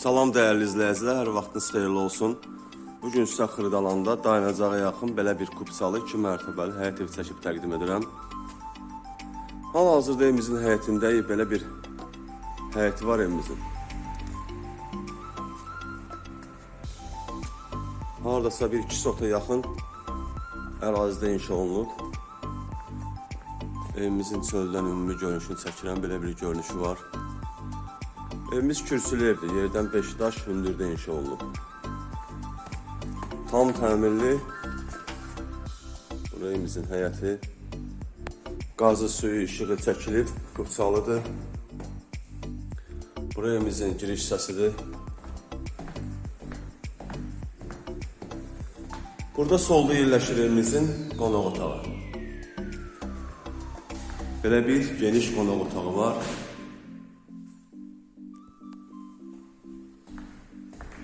Salam dəyərli izləyicilər, hər vaxtınız xeyirli olsun. Bu gün sizə Xırdalanda dayanacağa yaxın belə bir kupsalı 2 mərtəbəli həyət evi çəkib təqdim edirəm. Hal-hazırda evimizin həyətindəyik, belə bir həyəti var evimizin. Hardasa bir 2 sota yaxın ərazidə inşa olunub. Evimizin çöldən ümumi görünüşünü çəkirəm, belə bir görünüşü var. Evimiz kürsülü evdir. Yerdən 5 daş hündürdə inşa olunub. Tam təmirli. Bu evimizin həyəti. Qazı suyu işığı çəkilib, qıpçalıdır. Bura evimizin giriş hissəsidir. Burada solda yerləşir evimizin qonaq otağı. Belə bir geniş qonaq otağı var.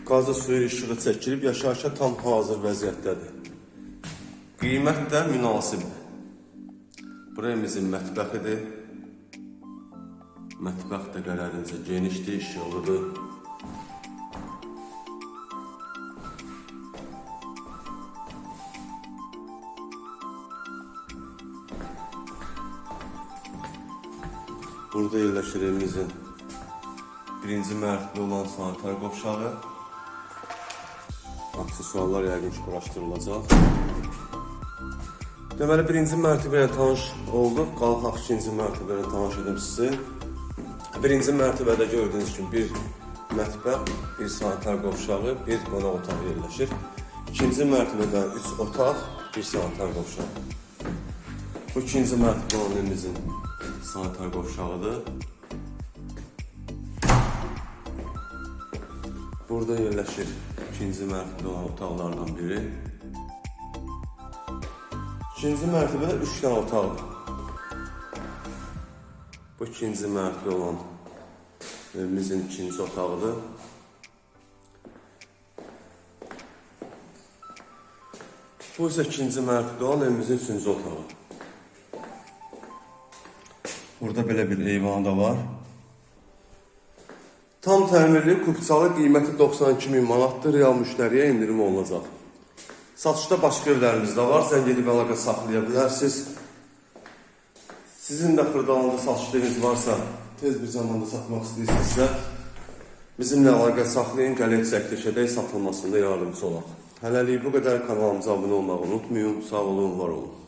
Qazı suyu işığı çəkilib, yaşayışa tam hazır vəziyyətdədir. Qiymət də münasibdir. Bura evimizin mətbəxidir. Mətbəx də qərərincə genişdir, işıqlıdır. Burada yerləşir evimizin birinci mərtəbə olan sanitar qovşağı. Aksesuarlar yəqin ki, quraşdırılacaq. Deməli, birinci mərtəbə tanış olduq. Qalxaq ikinci mərtəbə ilə tanış edim sizi. Birinci mərtəbədə gördüyünüz kimi bir mətbəx, bir sanitar qovşağı, bir qonaq otağı yerləşir. İkinci mərtəbədə üç otaq, bir sanitar qovşağı. Bu ikinci mərtəbə olan evimizin sanitar qovşağıdır. Burada yerləşir ikinci mərtəbə olan otaqlardan biri. İkinci mərtəbədə üç dənə otaqdır. Bu ikinci mərtəbə olan evimizin ikinci otağıdır. Bu isə ikinci mərtəbədə olan evimizin üçüncü otağı. Burada belə bir eyvanı da var. Tam təmirli kupçalı qiyməti 92 min manatdır. Real müştəriyə indirim olunacaq. Satışda başqa evlərimiz də var. Sən gedib əlaqə saxlaya bilərsiniz. Sizin də Xırdalanda satışlarınız varsa, tez bir zamanda satmaq istəyirsinizsə, bizimlə əlaqə saxlayın, gələk çəkiliş edək, satılmasında yardımcı olaq. Hələlik bu qədər kanalımıza abunə olmağı unutmayın. Sağ olun, var olun.